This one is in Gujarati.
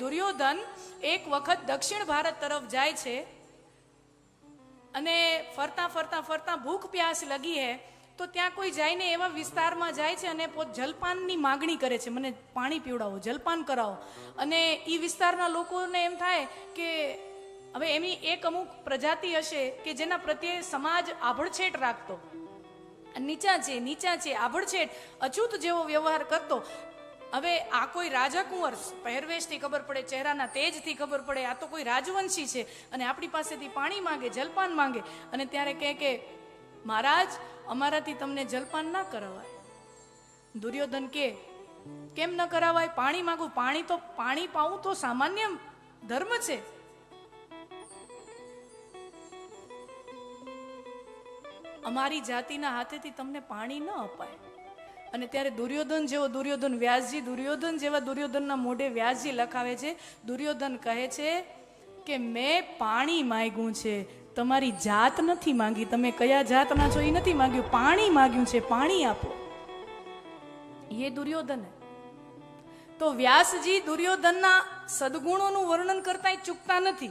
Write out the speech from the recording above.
દુર્યોધન એક વખત દક્ષિણ ભારત તરફ જાય છે અને ફરતા ફરતા ફરતા ભૂખ પ્યાસ લગી હે, તો ત્યાં કોઈ જઈને એવા વિસ્તારમાં જાય છે અને પોત જલપાનની માગણી કરે છે, મને પાણી પીવડાવો, જલપાન કરાવો. અને એ વિસ્તારના લોકોને એમ થાય કે હવે એની એક અમુક પ્રજાતિ હશે કે જેના પ્રત્યે સમાજ આભળછેટ રાખતો. નીચા છે નીચા છે આભળછેટ અછૂત જેવો વ્યવહાર કરતો. હવે આ કોઈ રાજા કુંવર પહેરવેશથી ખબર પડે, ચહેરાના તેજથી ખબર પડે, આ તો કોઈ રાજવંશી છે. અને આપણી પાસેથી પાણી માંગે, જલપાન માંગે. અને ત્યારે કહે કે, મહારાજ, અમારાથી તમને જલપાન ના કરાવાય. દુર્યોધન કે, કેમ ન કરાવાય? પાણી માંગું, પાણી તો, પાણી પાવું તો સામાન્ય ધર્મ છે. અમારી જાતિના હાથેથી તમને પાણી ન અપાય. અને ત્યારે દુર્યોધન જેવો દુર્યોધન વ્યાસજી, દુર્યોધન જેવા દુર્યોધનના મોઢે વ્યાસજી લખાવે છે, દુર્યોધન કહે છે કે મેં પાણી માગ્યું છે. તમારી જાત નથી માંગી. તમે કયા જાતના છો? એ નથી માંગ્યું. પાણી માંગ્યું છે. પાણી આપો. એ દુર્યોધન તો વ્યાસજી દુર્યોધનના સદગુણોનું વર્ણન કરતા ચૂકતા નથી.